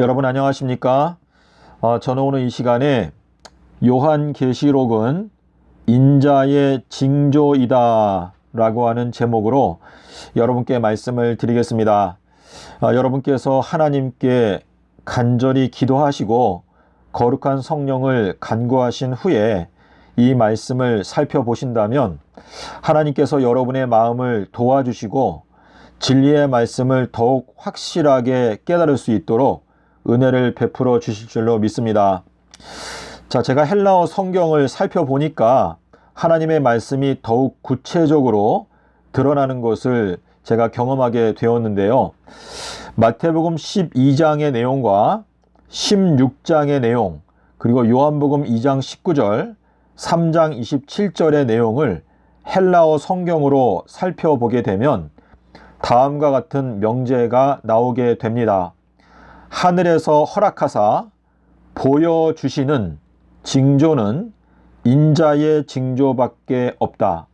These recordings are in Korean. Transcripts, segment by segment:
여러분 안녕하십니까? 어, 저는 오늘 이 시간에 요한계시록은 인자의 징조이다 라고 하는 제목으로 여러분께 말씀을 드리겠습니다. 아, 여러분께서 하나님께 간절히 기도하시고 거룩한 성령을 간구하신 후에 이 말씀을 살펴보신다면 하나님께서 여러분의 마음을 도와주시고 진리의 말씀을 더욱 확실하게 깨달을 수 있도록 은혜를 베풀어 주실 줄로 믿습니다. 자, 제가 헬라어 성경을 살펴보니까 하나님의 말씀이 더욱 구체적으로 드러나는 것을 제가 경험하게 되었는데요. 마태복음 12장의 내용과 16장의 내용, 그리고 요한복음 2장 19절, 3장 27절의 내용을 헬라어 성경으로 살펴보게 되면 다음과 같은 명제가 나오게 됩니다. 하늘에서 허락하사 보여주시는 징조는 인자의 징조밖에 없다.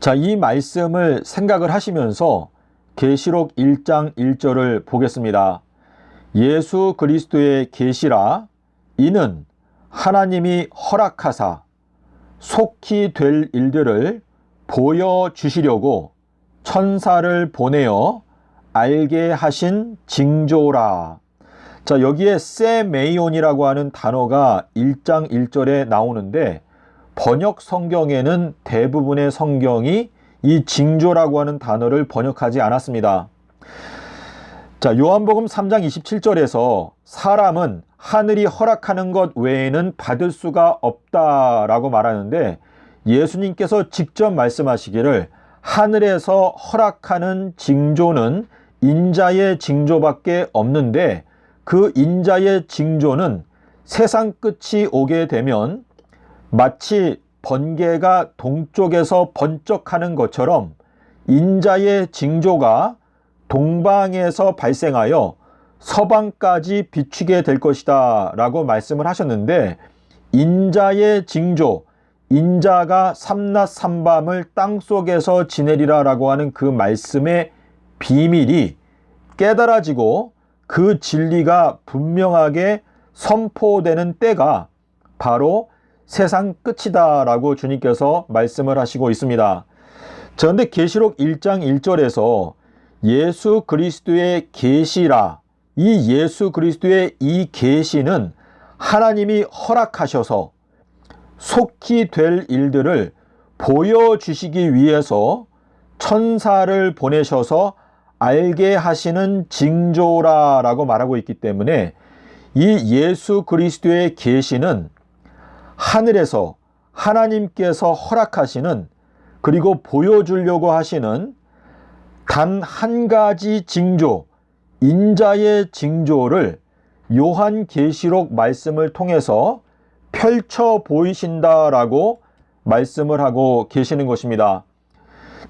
자, 이 말씀을 생각을 하시면서 계시록 1장 1절을 보겠습니다. 예수 그리스도의 계시라 이는 하나님이 허락하사 속히 될 일들을 보여 주시려고 천사를 보내어 알게 하신 징조라. 자, 여기에 세메이온이라고 하는 단어가 1장 1절에 나오는데 번역 성경에는 대부분의 성경이 이 징조라고 하는 단어를 번역하지 않았습니다. 자, 요한복음 3장 27절에서 사람은 하늘이 허락하는 것 외에는 받을 수가 없다라고 말하는데 예수님께서 직접 말씀하시기를 하늘에서 허락하는 징조는 인자의 징조밖에 없는데 그 인자의 징조는 세상 끝이 오게 되면 마치 번개가 동쪽에서 번쩍하는 것처럼 인자의 징조가 동방에서 발생하여 서방까지 비추게 될 것이다 라고 말씀을 하셨는데 인자의 징조, 인자가 삼낮 삼밤을 땅 속에서 지내리라 라고 하는 그 말씀의 비밀이 깨달아지고 그 진리가 분명하게 선포되는 때가 바로 세상 끝이다 라고 주님께서 말씀을 하시고 있습니다. 그런데 계시록 1장 1절에서 예수 그리스도의 계시라 이 예수 그리스도의 이 계시는 하나님이 허락하셔서 속히 될 일들을 보여주시기 위해서 천사를 보내셔서 알게 하시는 징조라라고 말하고 있기 때문에 이 예수 그리스도의 계시는 하늘에서 하나님께서 허락하시는 그리고 보여주려고 하시는 단 한 가지 징조, 인자의 징조를 요한 계시록 말씀을 통해서 펼쳐 보이신다라고 말씀을 하고 계시는 것입니다.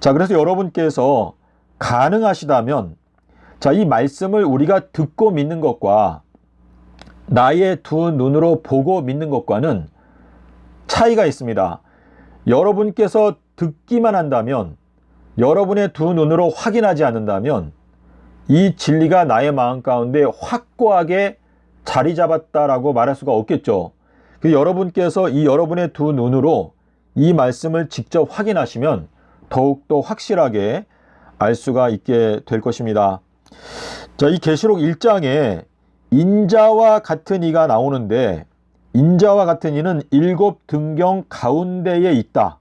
자, 그래서 여러분께서 가능하시다면 자, 이 말씀을 우리가 듣고 믿는 것과 나의 두 눈으로 보고 믿는 것과는 차이가 있습니다. 여러분께서 듣기만 한다면 여러분의 두 눈으로 확인하지 않는다면 이 진리가 나의 마음 가운데 확고하게 자리 잡았다라고 말할 수가 없겠죠. 그 여러분께서 이 여러분의 두 눈으로 이 말씀을 직접 확인하시면 더욱더 확실하게 알 수가 있게 될 것입니다. 자, 이 계시록 1장에 인자와 같은 이가 나오는데 인자와 같은 이는 일곱 등경 가운데에 있다.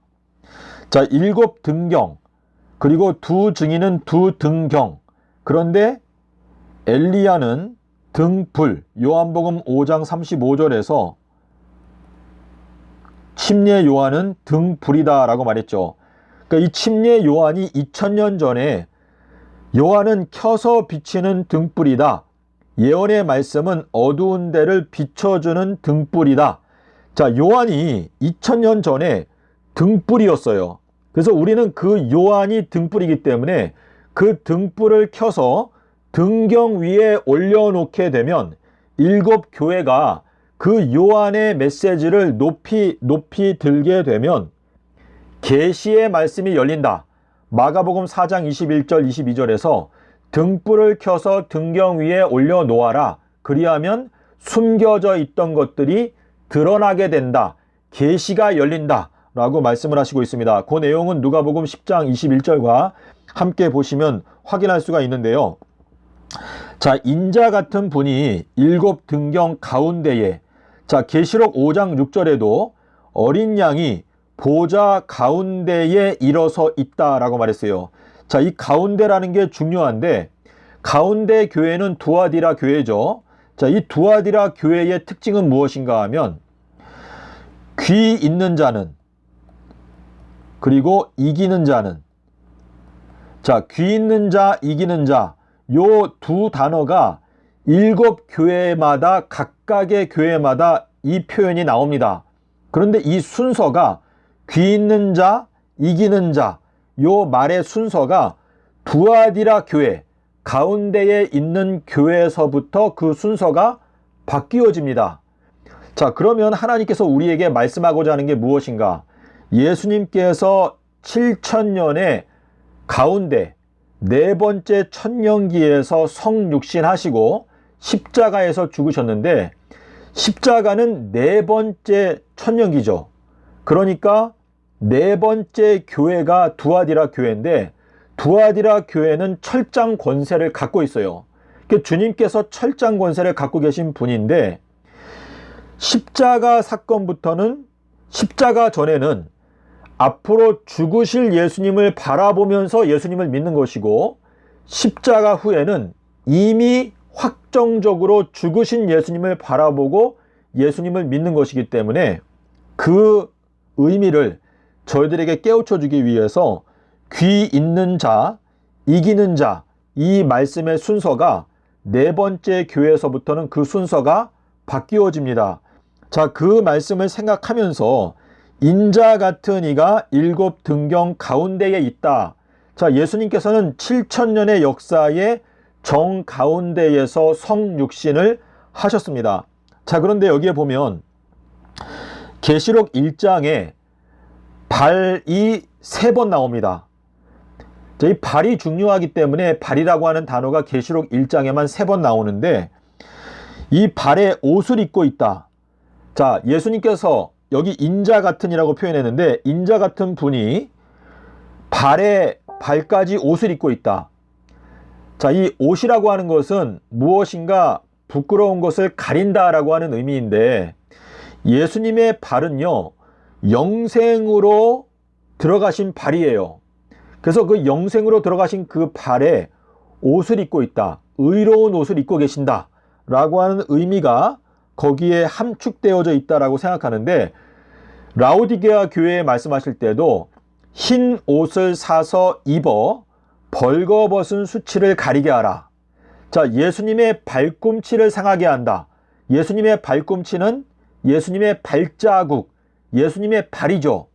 자, 일곱 등경 그리고 두 증인은 두 등경 그런데 엘리야는 등불 요한복음 5장 35절에서 침례 요한은 등불이다라고 말했죠. 그러니까 이 침례 요한이 2000년 전에 요한은 켜서 비치는 등불이다. 예언의 말씀은 어두운 데를 비춰주는 등불이다. 자, 요한이 2000년 전에 등불이었어요. 그래서 우리는 그 요한이 등불이기 때문에 그 등불을 켜서 등경 위에 올려놓게 되면 일곱 교회가 그 요한의 메시지를 높이 높이 들게 되면 계시의 말씀이 열린다. 마가복음 4장 21절 22절에서 등불을 켜서 등경 위에 올려 놓아라. 그리하면 숨겨져 있던 것들이 드러나게 된다. 계시가 열린다. 라고 말씀을 하시고 있습니다. 그 내용은 누가복음 10장 21절과 함께 보시면 확인할 수가 있는데요. 자, 인자 같은 분이 일곱 등경 가운데에 자, 계시록 5장 6절에도 어린 양이 보좌 가운데에 일어서 있다라고 말했어요. 자, 이 가운데라는 게 중요한데 가운데 교회는 두아디라 교회죠. 자, 이 두아디라 교회의 특징은 무엇인가 하면 귀 있는 자는 그리고 이기는 자는 자, 귀 있는 자, 이기는 자, 요 두 단어가 일곱 교회마다 각각의 교회마다 이 표현이 나옵니다. 그런데 이 순서가 귀 있는 자, 이기는 자, 요 말의 순서가 두아디라 교회, 가운데에 있는 교회에서부터 그 순서가 바뀌어집니다. 자, 그러면 하나님께서 우리에게 말씀하고자 하는 게 무엇인가? 예수님께서 7천년의 가운데 네 번째 천년기에서 성육신 하시고 십자가에서 죽으셨는데 십자가는 네 번째 천년기죠. 그러니까 네 번째 교회가 두아디라 교회인데 두아디라 교회는 철장 권세를 갖고 있어요. 그 주님께서 철장 권세를 갖고 계신 분인데 십자가 사건부터는 십자가 전에는 앞으로 죽으실 예수님을 바라보면서 예수님을 믿는 것이고 십자가 후에는 이미 확정적으로 죽으신 예수님을 바라보고 예수님을 믿는 것이기 때문에 그 의미를 저희들에게 깨우쳐 주기 위해서 귀 있는 자, 이기는 자, 이 말씀의 순서가 네 번째 교회에서부터는 그 순서가 바뀌어집니다. 자, 그 말씀을 생각하면서 인자 같은 이가 일곱 등경 가운데에 있다. 자, 예수님께서는 7천년의 역사의 정 가운데에서 성육신을 하셨습니다. 자, 그런데 여기에 보면 계시록 1장에 발이 세 번 나옵니다. 자, 이 발이 중요하기 때문에 발이라고 하는 단어가 계시록 1장에만 세 번 나오는데 이 발에 옷을 입고 있다. 자, 예수님께서 여기 인자 같은이라고 표현했는데 인자 같은 분이 발에 발까지 옷을 입고 있다. 자, 이 옷이라고 하는 것은 무엇인가 부끄러운 것을 가린다라고 하는 의미인데 예수님의 발은요, 영생으로 들어가신 발이에요. 그래서 그 영생으로 들어가신 그 발에 옷을 입고 있다. 의로운 옷을 입고 계신다. 라고 하는 의미가 거기에 함축되어져 있다라고 생각하는데 라오디게아 교회에 말씀하실 때도 흰 옷을 사서 입어 벌거벗은 수치를 가리게 하라. 자, 예수님의 발꿈치를 상하게 한다. 예수님의 발꿈치는 예수님의 발자국, 예수님의 발이죠.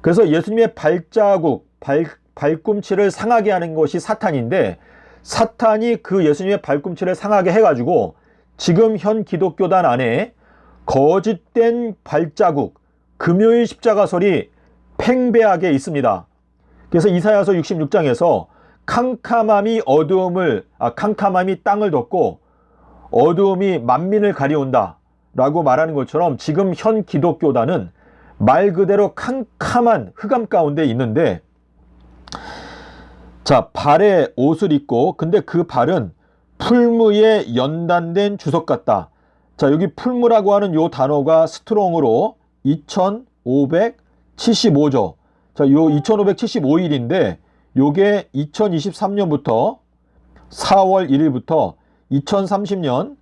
그래서 예수님의 발자국, 발, 발꿈치를 상하게 하는 것이 사탄인데 사탄이 그 예수님의 발꿈치를 상하게 해가지고 지금 현 기독교단 안에 거짓된 발자국, 금요일 십자가설이 팽배하게 있습니다. 그래서 이사야서 66장에서 캄캄함이 어두움을 아 캄캄함이 땅을 덮고 어두움이 만민을 가리온다 라고 말하는 것처럼 지금 현 기독교단은 말 그대로 캄캄한 흑암 가운데 있는데 자 발에 옷을 입고 근데 그 발은 풀무에 연단된 주석 같다. 자 여기 풀무라고 하는 요 단어가 스트롱으로 2575조. 자, 요 2575일인데 요게 2023년부터 4월 1일부터 2030년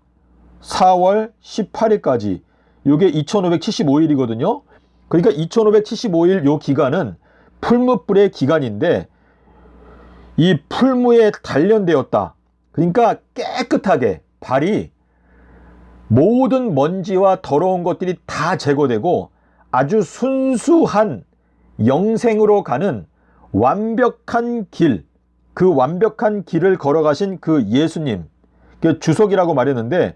4월 18일까지 요게 2575일이거든요. 그러니까 2575일 요 기간은 풀무불의 기간인데 이 풀무에 단련되었다. 그러니까 깨끗하게 발이 모든 먼지와 더러운 것들이 다 제거되고 아주 순수한 영생으로 가는 완벽한 길, 그 완벽한 길을 걸어가신 그 예수님, 그 주석이라고 말했는데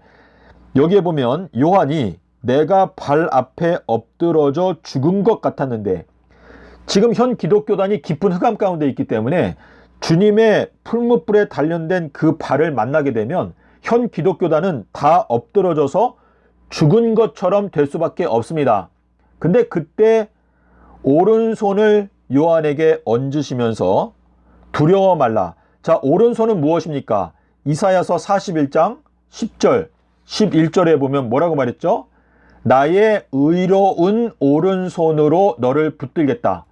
여기에 보면 요한이 내가 발 앞에 엎드러져 죽은 것 같았는데 지금 현 기독교단이 깊은 흑암 가운데 있기 때문에 주님의 풀무불에 단련된 그 발을 만나게 되면 현 기독교단은 다 엎드러져서 죽은 것처럼 될 수밖에 없습니다. 근데 그때 오른손을 요한에게 얹으시면서 두려워 말라. 자, 오른손은 무엇입니까? 이사야서 41장 10절, 11절에 보면 뭐라고 말했죠? 나의 의로운 오른손으로 너를 붙들겠다.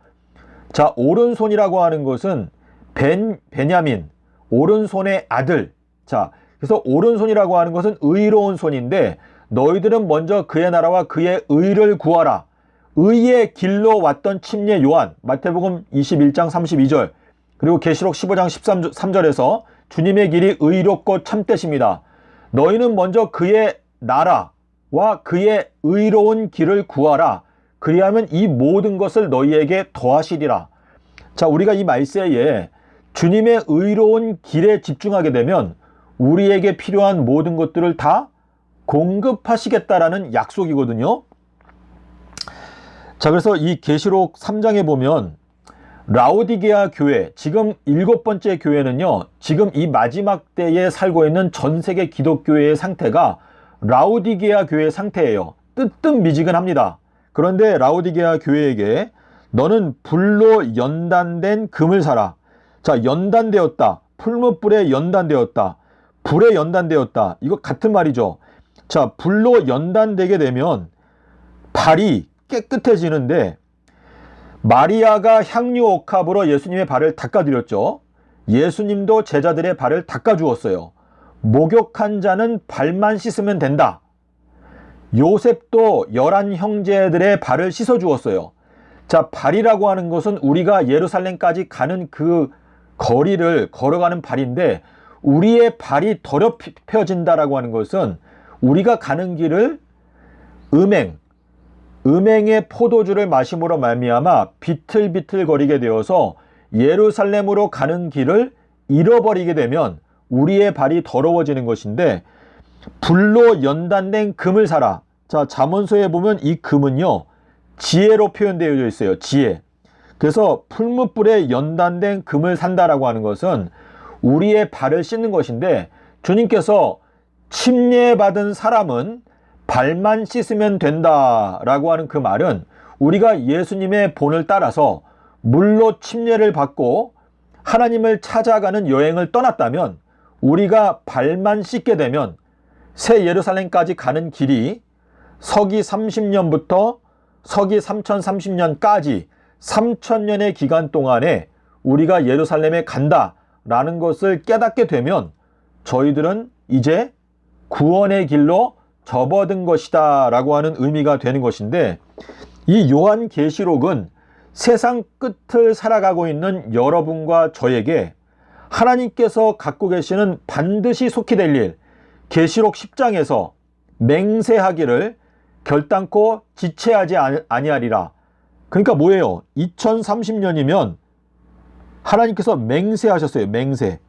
자, 오른손이라고 하는 것은 벤, 베냐민, 오른손의 아들. 자, 그래서 오른손이라고 하는 것은 의로운 손인데 너희들은 먼저 그의 나라와 그의 의를 구하라. 의의 길로 왔던 침례 요한, 마태복음 21장 32절, 그리고 계시록 15장 13절에서 주님의 길이 의롭고 참되십니다. 너희는 먼저 그의 나라 와 그의 의로운 길을 구하라. 그리하면 이 모든 것을 너희에게 더하시리라. 자, 우리가 이 말세에 주님의 의로운 길에 집중하게 되면 우리에게 필요한 모든 것들을 다 공급하시겠다라는 약속이거든요. 자, 그래서 이 계시록 3장에 보면 라오디게아 교회, 지금 일곱 번째 교회는요, 지금 이 마지막 때에 살고 있는 전 세계 기독교회의 상태가 라오디게아 교회의 상태예요. 뜨뜻미지근합니다. 그런데 라오디게아 교회에게 너는 불로 연단된 금을 사라. 자, 연단되었다. 풀무불에 연단되었다. 불에 연단되었다. 이거 같은 말이죠. 자, 불로 연단되게 되면 발이 깨끗해지는데 마리아가 향유 옥합으로 예수님의 발을 닦아드렸죠. 예수님도 제자들의 발을 닦아주었어요. 목욕한 자는 발만 씻으면 된다. 요셉도 열한 형제들의 발을 씻어 주었어요. 자, 발이라고 하는 것은 우리가 예루살렘까지 가는 그 거리를 걸어가는 발인데 우리의 발이 더럽혀진다라고 하는 것은 우리가 가는 길을 음행, 음행의 포도주를 마심으로 말미암아 비틀비틀거리게 되어서 예루살렘으로 가는 길을 잃어버리게 되면 우리의 발이 더러워지는 것인데 불로 연단된 금을 사라. 자, 잠언서에 보면 이 금은요. 지혜로 표현되어 있어요. 지혜. 그래서 풀무불에 연단된 금을 산다라고 하는 것은 우리의 발을 씻는 것인데 주님께서 침례받은 사람은 발만 씻으면 된다라고 하는 그 말은 우리가 예수님의 본을 따라서 물로 침례를 받고 하나님을 찾아가는 여행을 떠났다면 우리가 발만 씻게 되면 새 예루살렘까지 가는 길이 서기 30년부터 서기 3030년까지 3000년의 기간 동안에 우리가 예루살렘에 간다라는 것을 깨닫게 되면 저희들은 이제 구원의 길로 접어든 것이다 라고 하는 의미가 되는 것인데 이 요한 계시록은 세상 끝을 살아가고 있는 여러분과 저에게 하나님께서 갖고 계시는 반드시 속히 될 일, 계시록 10장에서 맹세하기를 결단코 지체하지 아니하리라. 그러니까 뭐예요? 2030년이면 하나님께서 맹세하셨어요. 맹세.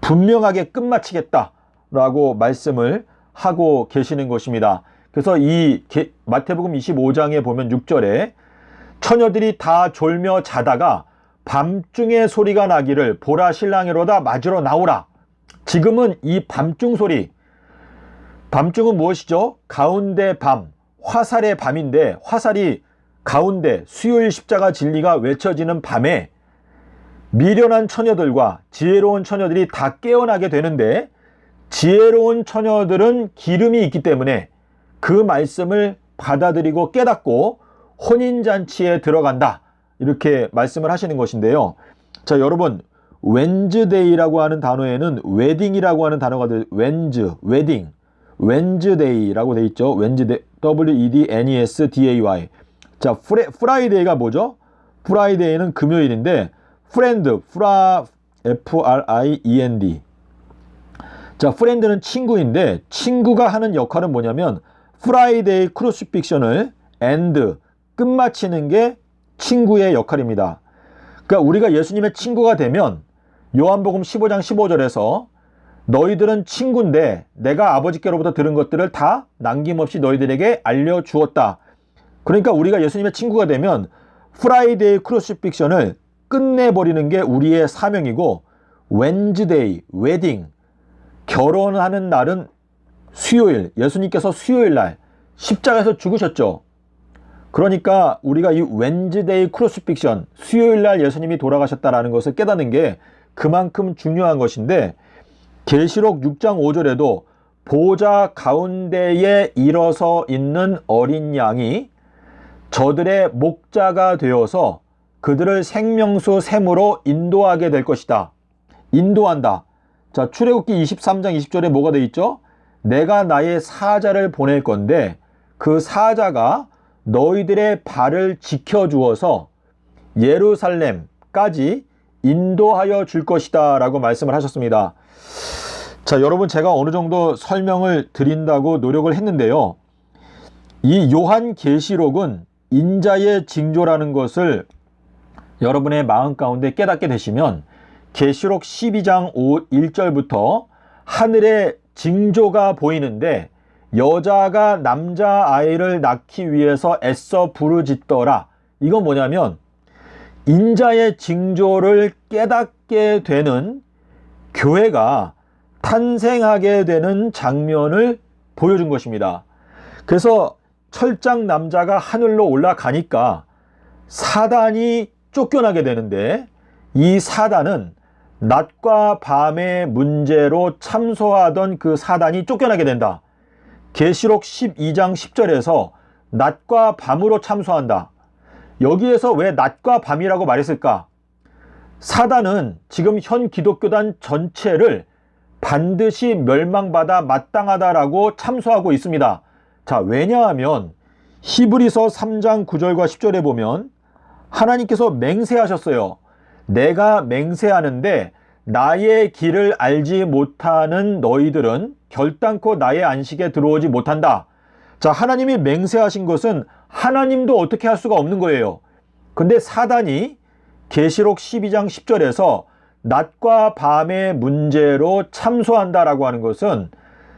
분명하게 끝마치겠다라고 말씀을 하고 계시는 것입니다. 그래서 이 마태복음 25장에 보면 6절에 처녀들이 다 졸며 자다가 밤중에 소리가 나기를 보라 신랑이로다 맞으러 나오라. 지금은 이 밤중 소리 밤중은 무엇이죠? 가운데 밤, 화살의 밤인데 화살이 가운데 수요일 십자가 진리가 외쳐지는 밤에 미련한 처녀들과 지혜로운 처녀들이 다 깨어나게 되는데 지혜로운 처녀들은 기름이 있기 때문에 그 말씀을 받아들이고 깨닫고 혼인잔치에 들어간다. 이렇게 말씀을 하시는 것인데요. 자, 여러분, 웬즈데이라고 하는 단어에는 웨딩이라고 하는 단어가 들, 웬즈, 웨딩, 웬즈데이라고 돼 있죠. 웬즈데이, W-E-D-N-E-S-D-A-Y. 자, 프레, 프라이데이가 뭐죠? 프라이데이는 금요일인데, 프렌드, 프라, F-R-I-E-N-D. 자, 프렌드는 친구인데 친구가 하는 역할은 뭐냐면 프라이데이 크루시픽션을 엔드 끝마치는 게 친구의 역할입니다. 그러니까 우리가 예수님의 친구가 되면 요한복음 15장 15절에서 너희들은 친구인데 내가 아버지께로부터 들은 것들을 다 남김없이 너희들에게 알려주었다. 그러니까 우리가 예수님의 친구가 되면 프라이데이 크루시픽션을 끝내버리는 게 우리의 사명이고 웬즈데이, 웨딩, 결혼하는 날은 수요일, 예수님께서 수요일 날 십자가에서 죽으셨죠. 그러니까 우리가 이 웬즈데이 크로스픽션, 수요일 날 예수님이 돌아가셨다라는 것을 깨닫는 게 그만큼 중요한 것인데 계시록 6장 5절에도 보좌 가운데에 일어서 있는 어린 양이 저들의 목자가 되어서 그들을 생명수 샘으로 인도하게 될 것이다. 인도한다. 자, 출애굽기 23장 20절에 뭐가 돼 있죠? 내가 나의 사자를 보낼 건데 그 사자가 너희들의 발을 지켜 주어서 예루살렘까지 인도하여 줄 것이다 라고 말씀을 하셨습니다. 자, 여러분 제가 어느 정도 설명을 드린다고 노력을 했는데요. 이 요한 계시록은 인자의 징조라는 것을 여러분의 마음 가운데 깨닫게 되시면 계시록 12장 5, 1절부터 하늘의 징조가 보이는데 여자가 남자 아이를 낳기 위해서 애써 부르짖더라. 이건 뭐냐면 인자의 징조를 깨닫게 되는 교회가 탄생하게 되는 장면을 보여준 것입니다. 그래서 철장 남자가 하늘로 올라가니까 사단이 쫓겨나게 되는데 이 사단은 낮과 밤의 문제로 참소하던 그 사단이 쫓겨나게 된다. 계시록 12장 10절에서 낮과 밤으로 참소한다. 여기에서 왜 낮과 밤이라고 말했을까? 사단은 지금 현 기독교단 전체를 반드시 멸망받아 마땅하다라고 참소하고 있습니다. 자, 왜냐하면 히브리서 3장 9절과 10절에 보면 하나님께서 맹세하셨어요. 내가 맹세하는데 나의 길을 알지 못하는 너희들은 결단코 나의 안식에 들어오지 못한다. 자, 하나님이 맹세하신 것은 하나님도 어떻게 할 수가 없는 거예요. 근데 사단이 계시록 12장 10절에서 낮과 밤의 문제로 참소한다라고 하는 것은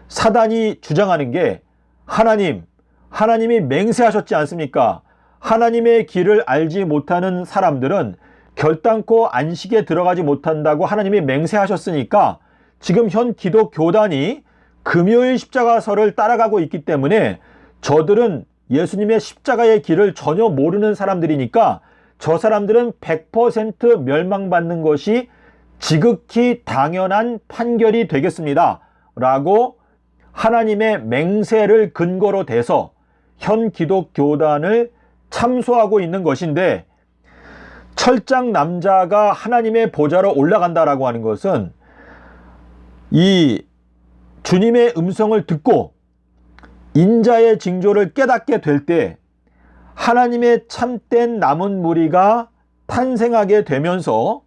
사단이 주장하는 게 하나님, 하나님이 맹세하셨지 않습니까? 하나님의 길을 알지 못하는 사람들은 결단코 안식에 들어가지 못한다고 하나님이 맹세하셨으니까 지금 현 기독 교단이 금요일 십자가설을 따라가고 있기 때문에 저들은 예수님의 십자가의 길을 전혀 모르는 사람들이니까 저 사람들은 100% 멸망받는 것이 지극히 당연한 판결이 되겠습니다. 라고 하나님의 맹세를 근거로 대서 현 기독 교단을 참소하고 있는 것인데 철장 남자가 하나님의 보좌로 올라간다라고 하는 것은 이 주님의 음성을 듣고 인자의 징조를 깨닫게 될 때 하나님의 참된 남은 무리가 탄생하게 되면서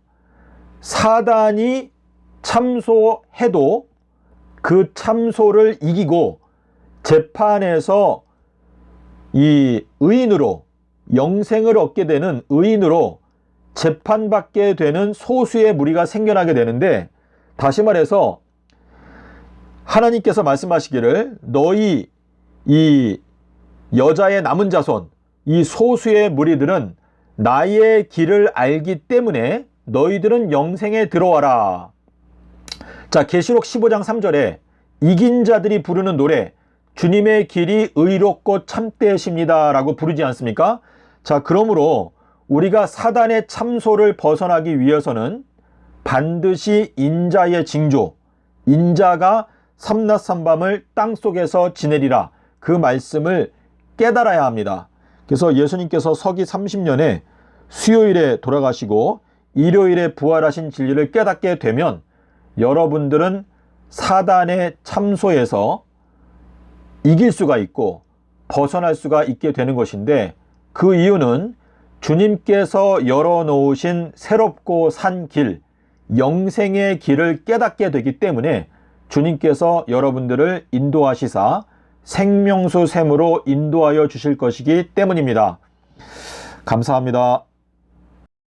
사단이 참소해도 그 참소를 이기고 재판에서 이 의인으로 영생을 얻게 되는 의인으로 재판받게 되는 소수의 무리가 생겨나게 되는데 다시 말해서 하나님께서 말씀하시기를 너희 이 여자의 남은 자손 이 소수의 무리들은 나의 길을 알기 때문에 너희들은 영생에 들어와라. 자, 계시록 15장 3절에 이긴 자들이 부르는 노래 주님의 길이 의롭고 참되십니다라고 부르지 않습니까? 자, 그러므로 우리가 사단의 참소를 벗어나기 위해서는 반드시 인자의 징조, 인자가 삼낮삼밤을 땅 속에서 지내리라 그 말씀을 깨달아야 합니다. 그래서 예수님께서 서기 30년에 수요일에 돌아가시고 일요일에 부활하신 진리를 깨닫게 되면 여러분들은 사단의 참소에서 이길 수가 있고 벗어날 수가 있게 되는 것인데 그 이유는 주님께서 열어놓으신 새롭고 산 길, 영생의 길을 깨닫게 되기 때문에 주님께서 여러분들을 인도하시사 생명수 샘으로 인도하여 주실 것이기 때문입니다. 감사합니다.